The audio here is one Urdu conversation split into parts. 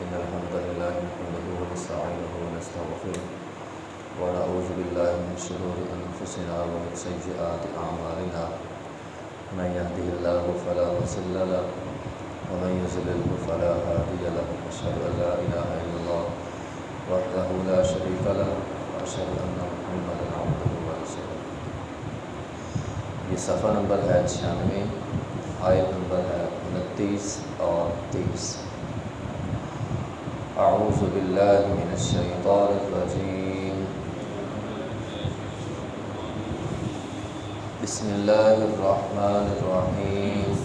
إن الحمد لله نحمده ونستعينه ونستغفره ونعوذ بالله من شرور أنفسنا ومن سيئات أعمالنا من يهده الله فلا مضل له ومن يضلله فلا هادي له أشهد أن لا إله إلا الله وحده لا شريك له وأشهد أن محمدا عبده ورسوله. یہ صفحہ نمبر ہے چھیانوے، آیت نمبر ہے انتیس اور تیس أعوذ باللہ من الشیطان الرجیم بسم اللہ الرحمن الرحیم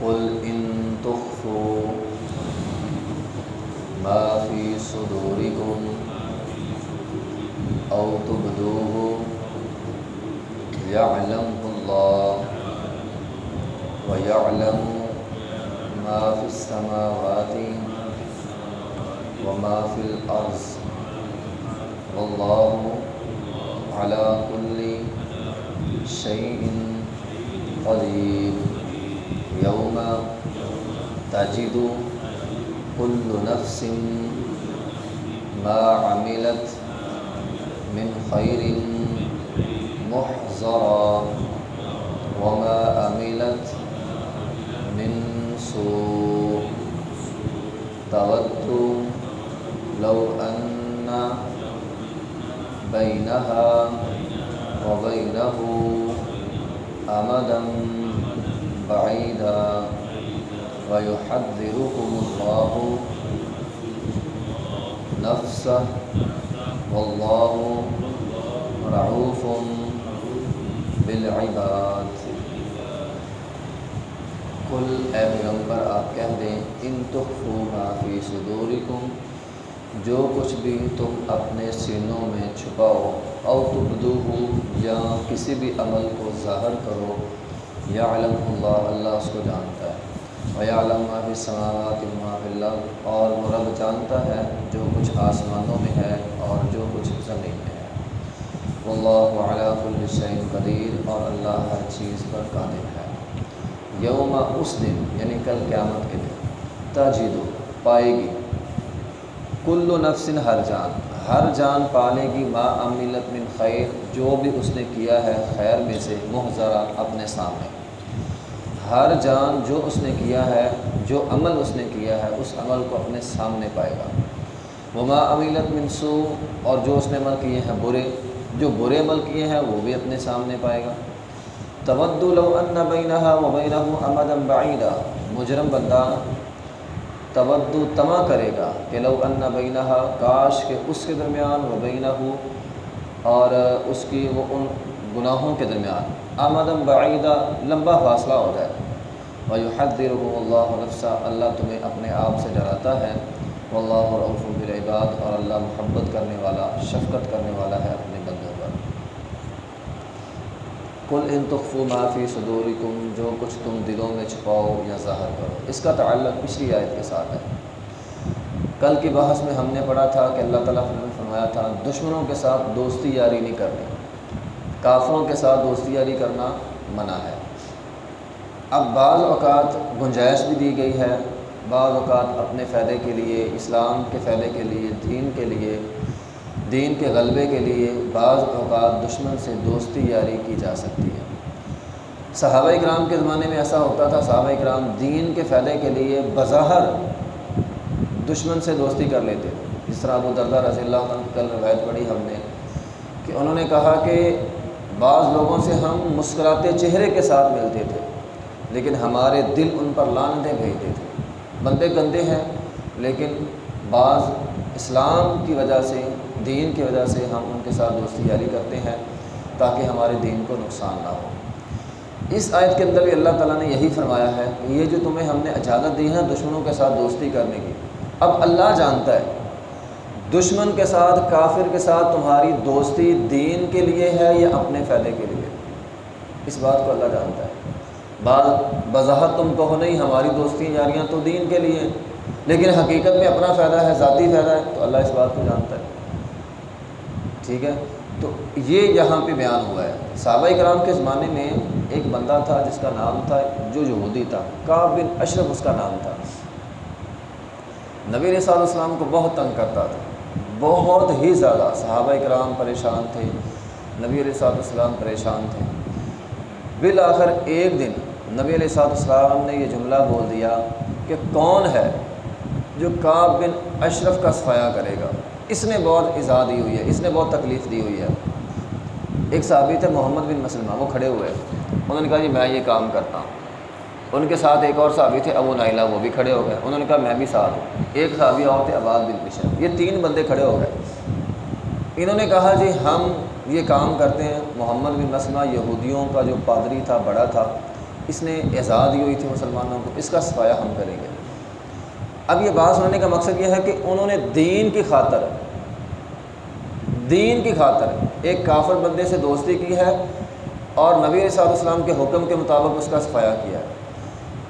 قل إن تخفوا ما في صدوركم أو تبدوه يعلمه الله ويعلم ما في السماوات وما في الأرض. والله على كل شيء قدير. يوم تجد كل نفس ما عملت من خير محضرا وما عملت من سوء تود لو أن بينها وبينه أمدا بعيدا ويحذركم الله نفسه واللہ رعوف بالعباد. کل اے پیغمبر، آپ کہہ دیں، ان تخفو ما فی صدورکم، جو کچھ بھی تم اپنے سینوں میں چھپاؤ او تبدوہو یا کسی بھی عمل کو ظاہر کرو یا علم اللہ اللہ اس کو جانتا ہے وَيَعْلَمْ مَا فِي السَّمَاوَاتِ اور وہ رب جانتا ہے جو کچھ آسمانوں میں ہے اور جو کچھ زمین میں ہے۔ واللہ علی کل شیء قدیر، اور اللہ ہر چیز پر قادر ہے۔ یوم اس دن یعنی کل قیامت کے دن تجد پائے گی کل و نفس ہر جان۔ ہر جان پالے گی ما عملت من خیر، جو بھی اس نے کیا ہے خیر میں سے محضرہ اپنے سامنے۔ ہر جان جو اس نے کیا ہے، جو عمل اس نے کیا ہے، اس عمل کو اپنے سامنے پائے گا۔ وما عمیلت منسو اور جو اس نے عمل کیے ہیں برے، جو برے عمل کیے ہیں، وہ بھی اپنے سامنے پائے گا۔ تود لو ان بینہا و بینہ امدا بعیدا۔ مجرم بندہ تودو تما کرے گا کہ لو ان بینہا، کاش کہ اس کے درمیان و بینہ اور اس کی وہ ان گناہوں کے درمیان۔ آمدم بعیدہ لمبا فاصلہ ہو جائے۔ وَيُحَذِّرُهُ اللَّهُ نَفْسَ اللہ تمہیں اپنے آپ سے ڈراتا ہے۔ واللہ رعوف بالعباد اور اللہ محبت کرنے والا، شفقت کرنے والا ہے اپنے بندوں کل ان تخفو ما فی صدورکم جو کچھ تم دلوں میں چھپاؤ یا ظاہر کرو۔ اس کا تعلق پچھلی آیت کے ساتھ ہے۔ کل کی بحث میں ہم نے پڑھا تھا کہ اللہ تعالیٰ نے فرمایا تھا، دشمنوں کے ساتھ دوستی یاری نہیں کرنی۔ کافروں کے ساتھ دوستی یاری کرنا منع ہے۔ اب بعض اوقات گنجائش بھی دی گئی ہے۔ بعض اوقات اپنے فائدے کے لیے، اسلام کے فائدے کے لیے، دین کے لیے۔ دین کے غلبے کے لیے بعض اوقات دشمن سے دوستی یاری کی جا سکتی ہے۔ صحابہ اکرام کے زمانے میں ایسا ہوتا تھا، صحابہ اکرام دین کے فائدے کے لیے بظاہر دشمن سے دوستی کر لیتے۔ تھے جس طرح ابو دردہ رضی اللہ عنہ کل روایت پڑھی ہم نے کہ انہوں نے کہا کہ بعض لوگوں سے ہم مسکراتے چہرے کے ساتھ ملتے تھے، لیکن ہمارے دل ان پر لانتیں بھیجتے تھے۔ بندے گندے ہیں، لیکن بعض اسلام کی وجہ سے دین کی وجہ سے ہم ان کے ساتھ دوستی جاری کرتے ہیں تاکہ ہمارے دین کو نقصان نہ ہو۔ اس آیت کے اندر بھی اللہ تعالیٰ نے یہی فرمایا ہے کہ یہ جو تمہیں ہم نے اجازت دی ہے دشمنوں کے ساتھ دوستی کرنے کی، اب اللہ جانتا ہے، دشمن کے ساتھ، کافر کے ساتھ تمہاری دوستی دین کے لیے ہے یا اپنے فائدے کے لیے؟ اس بات کو اللہ جانتا ہے۔ بعض بظاہر تم کہو نہیں، ہماری دوستی جاریاں تو دین کے لیے لیکن حقیقت میں اپنا فائدہ ہے، ذاتی فائدہ ہے، تو اللہ اس بات کو جانتا ہے۔ ٹھیک ہے؟ تو یہ یہاں پہ بیان ہوا ہے۔ صحابہ کرام کے زمانے میں ایک بندہ تھا جس کا نام تھا جو یہودی تھا کعب بن اشرف اس کا نام تھا۔ نبی علیہ السلام کو بہت تنگ کرتا تھا، بہت ہی زیادہ صحابہ کرام پریشان تھے، نبی علیہ السلام پریشان تھے۔ بالآخر ایک دن نبی علیہ السلام نے یہ جملہ بول دیا کہ کون ہے جو کعب بن اشرف کا صفایا کرے گا؟ اس نے بہت ایزا دی ہوئی ہے؟ اس نے بہت تکلیف دی ہوئی ہے؟ ایک صحابی تھے محمد بن مسلمہ، وہ کھڑے ہوئے۔ انہوں نے کہا جی میں یہ کام کرتا ہوں۔ ان کے ساتھ ایک اور صحابی تھے، ابو نائلہ وہ بھی کھڑے ہو گئے۔ انہوں نے کہا، میں بھی ساتھ ہوں۔ ایک صحابی اور تھے، عباد بن پشر یہ تین بندے کھڑے ہو گئے۔ انہوں نے کہا جی ہم یہ کام کرتے ہیں۔ محمد بن مسلمہ یہودیوں کا جو پادری تھا، بڑا تھا، اس نے اعزاز دی ہوئی تھی مسلمانوں کو۔ اس کا صفایا ہم کریں گے۔ اب یہ بات سننے کا مقصد یہ ہے کہ انہوں نے دین کی خاطر دین کی خاطر ایک کافر بندے سے دوستی کی ہے اور نبی علیہ السلام کے حکم کے مطابق اس کا صفایا کیا ہے۔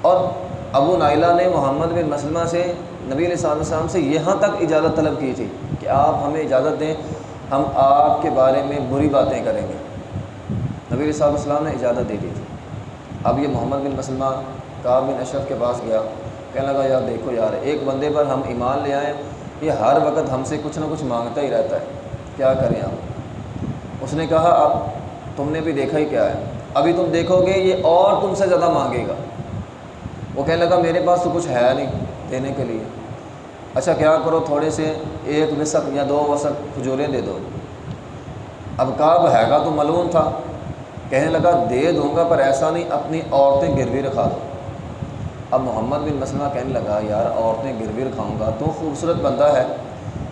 اور ابو نائلہ نے محمد بن مسلمہ سے نبی علیہ السلام سے یہاں تک اجازت طلب کی تھی کہ آپ ہمیں اجازت دیں، ہم آپ کے بارے میں بری باتیں کریں گے۔ نبی علیہ السلام نے اجازت دے دی تھی۔ اب یہ محمد بن مسلمہ کعب بن اشرف کے پاس گیا، کہنے لگا، یار دیکھو یار، ایک بندے پر ہم ایمان لے آئیں یہ ہر وقت ہم سے کچھ نہ کچھ مانگتا ہی رہتا ہے۔ کیا کریں آپ؟ اس نے کہا، اب تم نے بھی دیکھا ہی کیا ہے۔ ابھی تم دیکھو گے، یہ اور تم سے زیادہ مانگے گا۔ وہ کہنے لگا، میرے پاس تو کچھ ہے نہیں دینے کے لیے۔ اچھا کیا کرو؟ تھوڑے سے ایک وسق یا دو وسق کھجوریں دے دو۔ اب کعب ہے گا تو ملون تھا۔ کہنے لگا، دے دوں گا، پر ایسا نہیں، اپنی عورتیں گروی رکھا دو۔ اب محمد بن مسلمہ کہنے لگا، یار، عورتیں گروی رکھاؤں گا تو خوبصورت بندہ ہے،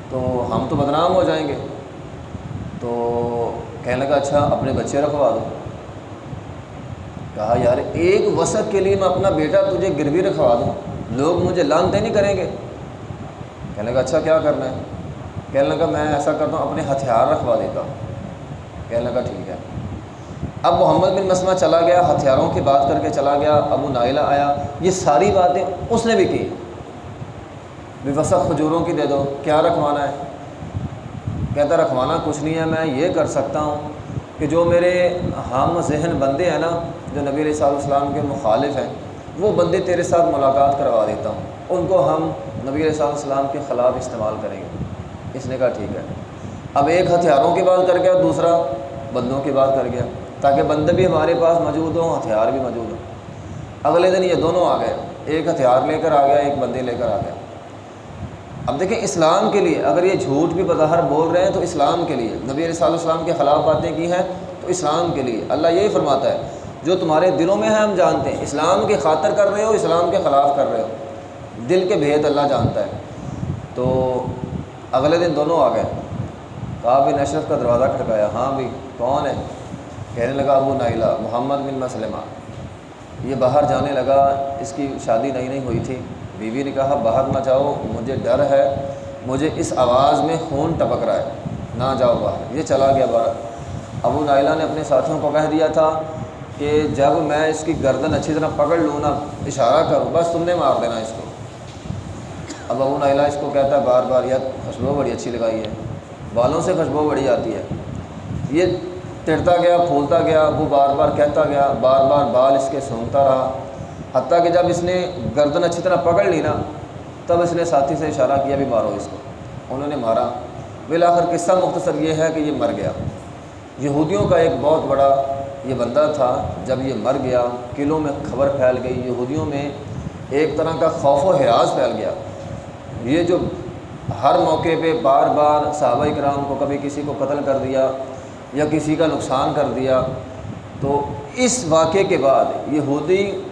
تو ہم تو بدنام ہو جائیں گے۔ تو کہنے لگا اچھا اپنے بچے رکھوا دو. کہا، یار، ایک وسعت کے لیے میں اپنا بیٹا تجھے گروی رکھوا دوں، لوگ مجھے لانتے نہیں کریں گے. کہنے لگا اچھا کیا کرنا ہے؟ کہنے لگا، میں ایسا کرتا ہوں، اپنے ہتھیار رکھوا دیتا ہوں. کہنے لگا، ٹھیک ہے. اب محمد بن مسمہ چلا گیا، ہتھیاروں کی بات کر کے چلا گیا، ابو نائلہ آیا، یہ ساری باتیں اس نے بھی کی۔ بھی وسق کھجوروں کی دے دو، کیا رکھوانا ہے؟ کہتا رکھوانا کچھ نہیں ہے، میں یہ کر سکتا ہوں کہ جو میرے ہم ذہن بندے ہیں نا، جو نبی علیہ صاحب السلام کے مخالف ہیں، وہ بندے تیرے ساتھ ملاقات کروا دیتا ہوں۔ ان کو ہم نبی علیہ صاحب السلام کے خلاف استعمال کریں گے۔ اس نے کہا، ٹھیک ہے۔ اب ایک ہتھیاروں کی بات کر گیا، دوسرا بندوں کی بات کر گیا، تاکہ بندے بھی ہمارے پاس موجود ہوں، ہتھیار بھی موجود ہوں۔ اگلے دن یہ دونوں آ گئے۔ ایک ہتھیار لے کر آ گیا، ایک بندے لے کر آ گیا اب دیکھیں اسلام کے لیے اگر یہ جھوٹ بھی بظاہر بول رہے ہیں تو اسلام کے لیے، نبی علیہ صلی السلام کے خلاف باتیں کی ہیں تو اسلام کے لیے۔ اللہ یہی فرماتا ہے، جو تمہارے دلوں میں ہے ہم جانتے ہیں، اسلام کے خاطر کر رہے ہو، اسلام کے خلاف کر رہے ہو۔ دل کے بھید اللہ جانتا ہے۔ تو اگلے دن دونوں آ گئے۔ کہا بن اشرف کا دروازہ کھڑکایا۔ ہاں بھی، کون ہے؟ کہنے لگا ابو نائلہ محمد بن مسلمہ۔ یہ باہر جانے لگا، اس کی شادی نئی نہیں ہوئی تھی۔ بیوی نے کہا، باہر نہ جاؤ، مجھے ڈر ہے، مجھے اس آواز میں خون ٹپک رہا ہے۔ نہ جاؤ باہر۔ یہ چلا گیا باہر ابو نائلہ نے اپنے ساتھیوں کو کہہ دیا تھا کہ، جب میں اس کی گردن اچھی طرح پکڑ لوں نا، اشارہ کروں، بس تم نے مار دینا اس کو۔ اب ابو نائلہ اس کو کہتا ہے بار بار یہ خوشبو بڑی اچھی لگائی ہے۔ بالوں سے خوشبو بڑی آتی ہے۔ یہ تڑتا گیا، پھولتا گیا وہ بار بار کہتا گیا، بار بار بال اس کے سونگتا رہا۔ حتیٰ کہ جب اس نے گردن اچھی طرح پکڑ لی نا، تب اس نے ساتھی سے اشارہ کیا، بھی مارو اس کو. انہوں نے مارا۔ بالآخر قصہ مختصر یہ ہے کہ یہ مر گیا۔ یہودیوں کا ایک بہت بڑا یہ بندہ تھا، جب یہ مر گیا، قلعوں میں خبر پھیل گئی۔ یہودیوں میں ایک طرح کا خوف و حراس پھیل گیا۔ یہ جو ہر موقع پہ بار بار صحابہ کرام کو کبھی کسی کو قتل کر دیا یا کسی کا نقصان کر دیا، تو اس واقعے کے بعد یہودی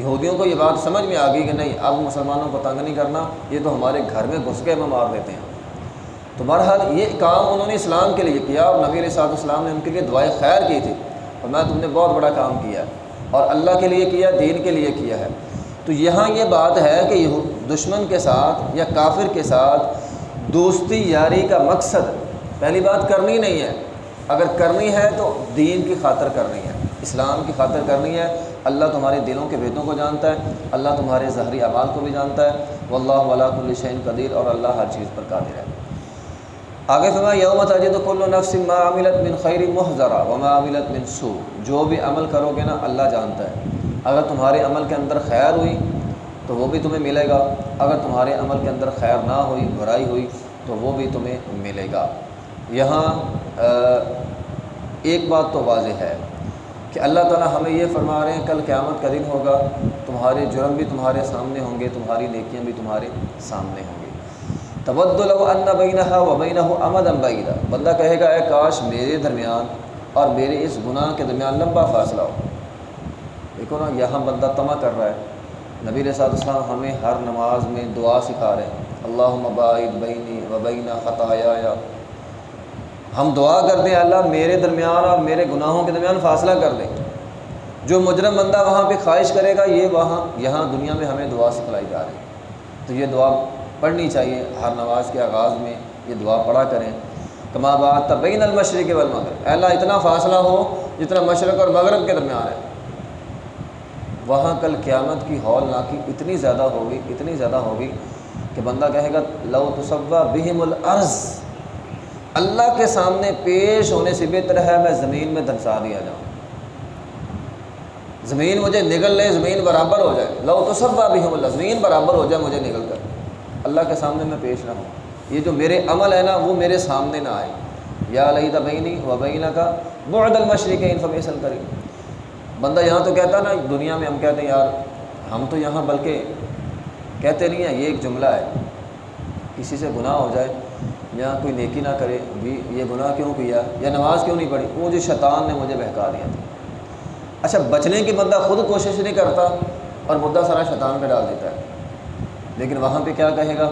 یہودیوں کو یہ بات سمجھ میں آ گئی کہ نہیں، اب مسلمانوں کو تنگ نہیں کرنا، یہ تو ہمارے گھر میں گھس کے میں مار دیتے ہیں۔ تو بہرحال یہ کام انہوں نے اسلام کے لیے کیا، اور نبی علیہ صاحب السلام نے ان کے لیے دعائیں خیر کی تھی۔ اور میں تم نے بہت بڑا کام کیا اور اللہ کے لیے کیا، دین کے لیے کیا ہے۔ تو یہاں یہ بات ہے کہ دشمن کے ساتھ یا کافر کے ساتھ دوستی یاری کا مقصد پہلی بات کرنی نہیں ہے۔ اگر کرنی ہے تو دین کی خاطر کرنی ہے، اسلام کی خاطر کرنی ہے۔ اللہ تمہارے دلوں کے بھیدوں کو جانتا ہے، اللہ تمہارے ظہری اعمال کو بھی جانتا ہے۔ واللہ ولا کل قدیر اور اللہ ہر چیز پر قادر ہے۔ آگے فرما یوم تجد کل نفس ما عملت من خیر محضرہ وما عملت من سو جو بھی عمل کرو گے نا، اللہ جانتا ہے۔ اگر تمہارے عمل کے اندر خیر ہوئی، تو وہ بھی تمہیں ملے گا۔ اگر تمہارے عمل کے اندر خیر نہ ہوئی، برائی ہوئی، تو وہ بھی تمہیں ملے گا۔ یہاں ایک بات تو واضح ہے۔ کہ اللہ تعالیٰ ہمیں یہ فرما رہے ہیں، کل قیامت کا دن ہوگا، تمہارے جرم بھی تمہارے سامنے ہوں گے، تمہاری نیکیاں بھی تمہارے سامنے ہوں گے۔ تبد ان بینہ و بینہ امد ام بعیدہ بندہ کہے گا، اے کاش میرے درمیان اور میرے اس گناہ کے درمیان لمبا فاصلہ ہو۔ دیکھو نا، یہاں بندہ تما کر رہا ہے۔ نبی رسعت السلام ہمیں ہر نماز میں دعا سکھا رہے ہیں۔ اللہ مباعد بینی و بینہ خطایا ہم دعا کر دیں، اللہ میرے درمیان اور میرے گناہوں کے درمیان فاصلہ کر دیں جو مجرم بندہ وہاں پہ خواہش کرے گا، یہ وہاں، یہاں دنیا میں ہمیں دعا سکھلائی جا رہی ہے۔ تو یہ دعا پڑھنی چاہیے، ہر نماز کے آغاز میں یہ دعا پڑھا کریں۔ کما بات تبین المشرق والمغرب۔ اللہ، اتنا فاصلہ ہو جتنا مشرق اور مغرب کے درمیان ہے۔ وہاں کل قیامت کی ہال ناکی اتنی زیادہ ہوگی، اتنی زیادہ ہوگی کہ بندہ کہے گا، لو تصوہ بہم العرض اللہ کے سامنے پیش ہونے سے بہتر ہے، میں زمین میں دھنسا دیا جاؤں۔ زمین مجھے نگل لے، زمین برابر ہو جائے۔ لو تصوہ بہم اللہ، زمین برابر ہو جائے، مجھے نگل کر۔ اللہ کے سامنے میں پیش نہ ہوں۔ یہ جو میرے عمل ہے نا، وہ میرے سامنے نہ آئے۔ یا علیہ بینی و بینہ کا بعد المشرق انفارمیشن کریں بندہ یہاں تو کہتا نا، دنیا میں ہم کہتے ہیں، یار، ہم تو یہاں بلکہ کہتے نہیں ہیں، یہ ایک جملہ ہے۔ کسی سے گناہ ہو جائے یا کوئی نیکی نہ کرے، بھی یہ گناہ کیوں کیا؟ یا نماز کیوں نہیں پڑھی؟ وہ جو شیطان نے مجھے بہکا دیا تھا۔ اچھا بچنے کی بندہ خود کوشش نہیں کرتا اور مدعا سارا شیطان پہ ڈال دیتا ہے۔ لیکن وہاں پہ کیا کہے گا؟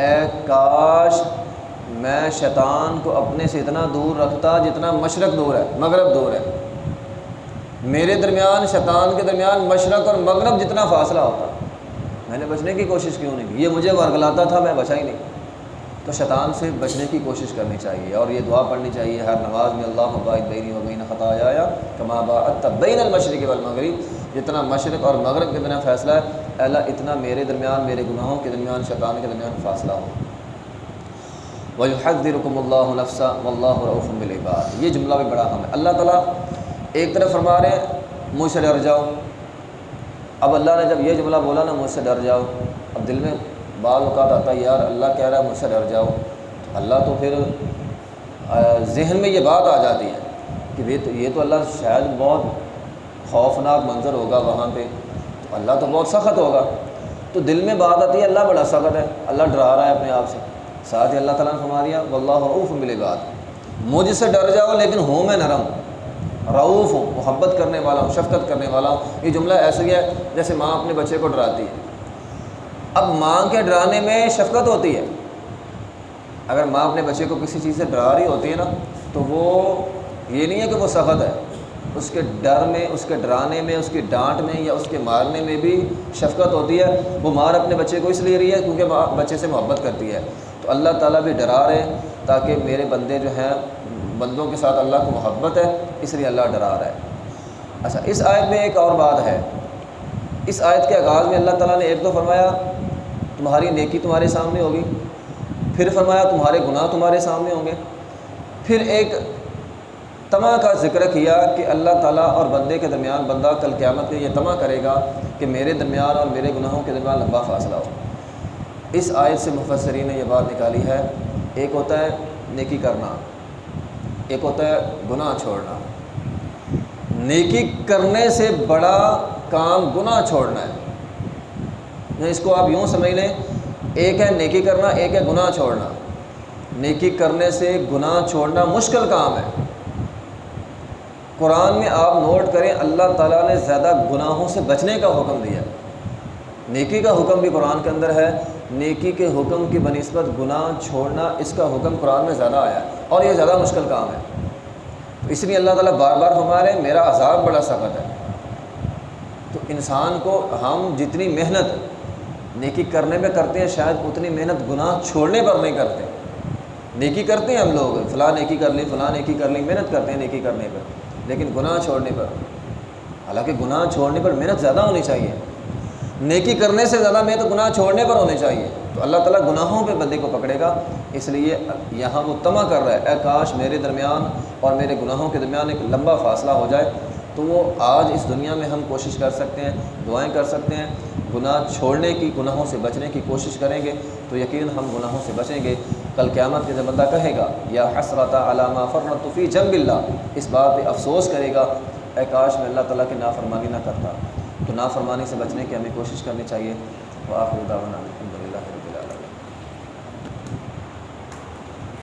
اے کاش میں شیطان کو اپنے سے اتنا دور رکھتا جتنا مشرق دور ہے، مغرب دور ہے۔ میرے درمیان، شیطان کے درمیان مشرق اور مغرب جتنا فاصلہ ہوتا۔ میں نے بچنے کی کوشش کیوں نہیں کی؟ یہ مجھے ورگلاتا تھا، میں بچا ہی نہیں۔ تو شیطان سے بچنے کی کوشش کرنی چاہیے اور یہ دعا پڑھنی چاہیے ہر نماز میں اللہ مباعد بینی و بین خطا آیا کما با بین المشرق والمغرب۔ جتنا مشرق اور مغرب کے بنا فیصلہ ہے اللہ اتنا میرے درمیان، میرے گناہوں کے درمیان، شیطان کے درمیان فاصلہ ہو۔ وہی حق رکم اللہ نفسہ و اللہ العباد یہ جملہ بھی بڑا ہم ہے۔ اللہ تعالیٰ ایک طرف فرما رہے ہیں، مجھ سے ڈر جاؤ۔ اب اللہ نے جب یہ جملہ بولا نا، مجھ سے ڈر جاؤ۔ اب دل میں بعض اوقات آتا ہے، یار اللہ کہہ رہا ہے، مجھ سے ڈر جاؤ۔ اللہ تو پھر ذہن میں یہ بات آ جاتی ہے کہ یہ تو یہ تو اللہ شاید بہت خوفناک منظر ہوگا وہاں پہ۔ تو اللہ تو بہت سخت ہوگا۔ تو دل میں بات آتی ہے، اللہ بڑا سخت ہے۔ اللہ ڈرا رہا ہے اپنے آپ سے۔ ساتھ ہی اللہ تعالیٰ نے فرما دیا واللہ رعوف ملے بات مجھ سے ڈر جاؤ، لیکن ہوں میں نرم۔ رعوف ہوں، محبت کرنے والا ہوں، شفقت کرنے والا ہوں۔ یہ جملہ ایسا ہی ہے جیسے ماں اپنے بچے کو ڈراتی ہے۔ اب ماں کے ڈرانے میں شفقت ہوتی ہے۔ اگر ماں اپنے بچے کو کسی چیز سے ڈرا رہی ہوتی ہے نا، تو وہ یہ نہیں ہے کہ وہ سخت ہے۔ اس کے ڈر میں، اس کے ڈرانے میں، اس کی ڈانٹ میں یا اس کے مارنے میں بھی شفقت ہوتی ہے۔ وہ مار اپنے بچے کو اس لیے رہی ہے کیونکہ بچے سے محبت کرتی ہے۔ تو اللہ تعالیٰ بھی ڈرا رہے تاکہ میرے بندے جو ہیں، بندوں کے ساتھ اللہ کو محبت ہے، اس لیے اللہ ڈرا رہا ہے۔ اچھا اس آیت میں ایک اور بات ہے۔ اس آیت کے آغاز میں اللہ تعالیٰ نے ایک تو فرمایا تمہاری نیکی تمہارے سامنے ہوگی۔ پھر فرمایا، تمہارے گناہ تمہارے سامنے ہوں گے۔ پھر ایک تما کا ذکر کیا کہ اللہ تعالیٰ اور بندے کے درمیان بندہ کل قیامت میں یہ تما کرے گا کہ میرے درمیان اور میرے گناہوں کے درمیان لمبا فاصلہ ہو۔ اس آیت سے مفسرین نے یہ بات نکالی ہے۔ ایک ہوتا ہے نیکی کرنا، ایک ہوتا ہے گناہ چھوڑنا۔ نیکی کرنے سے بڑا کام گناہ چھوڑنا ہے۔ اس کو آپ یوں سمجھ لیں، ایک ہے نیکی کرنا، ایک ہے گناہ چھوڑنا۔ نیکی کرنے سے گناہ چھوڑنا مشکل کام ہے۔ قرآن میں آپ نوٹ کریں، اللہ تعالیٰ نے زیادہ گناہوں سے بچنے کا حکم دیا۔ نیکی کا حکم بھی قرآن کے اندر ہے۔ نیکی کے حکم کی بنسبت گناہ چھوڑنا، اس کا حکم قرآن میں زیادہ آیا ہے اور یہ زیادہ مشکل کام ہے۔ تو اس لیے اللہ تعالیٰ بار بار ہمارے میرا عذاب بڑا سخت ہے۔ تو انسان کو ہم جتنی محنت نیکی کرنے میں کرتے ہیں، شاید اتنی محنت، گناہ چھوڑنے پر نہیں کرتے۔ نیکی کرتے ہیں ہم لوگ، فلاں نیکی کر لیں، فلاں نیکی کر لیں، محنت کرتے ہیں نیکی کرنے پر۔ لیکن گناہ چھوڑنے پر۔ حالانکہ گناہ چھوڑنے پر محنت زیادہ ہونی چاہیے۔ نیکی کرنے سے زیادہ میں تو گناہ چھوڑنے پر ہونے چاہیے۔ تو اللہ تعالیٰ گناہوں پہ بندے کو پکڑے گا۔ اس لیے یہاں وہ تما کر رہا ہے، اے کاش میرے درمیان اور میرے گناہوں کے درمیان ایک لمبا فاصلہ ہو جائے۔ تو وہ آج اس دنیا میں ہم کوشش کر سکتے ہیں، دعائیں کر سکتے ہیں۔ گناہ چھوڑنے کی، گناہوں سے بچنے کی کوشش کریں گے تو یقین ہم گناہوں سے بچیں گے۔ کل قیامت کے جب بندہ کہے گا، یا حسرت علامہ فرمتفی جنب اللہ، اس بات پہ افسوس کرے گا، اے کاش میں اللہ تعالیٰ کی نافرمانی نہ کرتا۔ تو نافرمانی سے بچنے کی ہمیں کوشش کرنی چاہیے۔ وہ آپ الحمد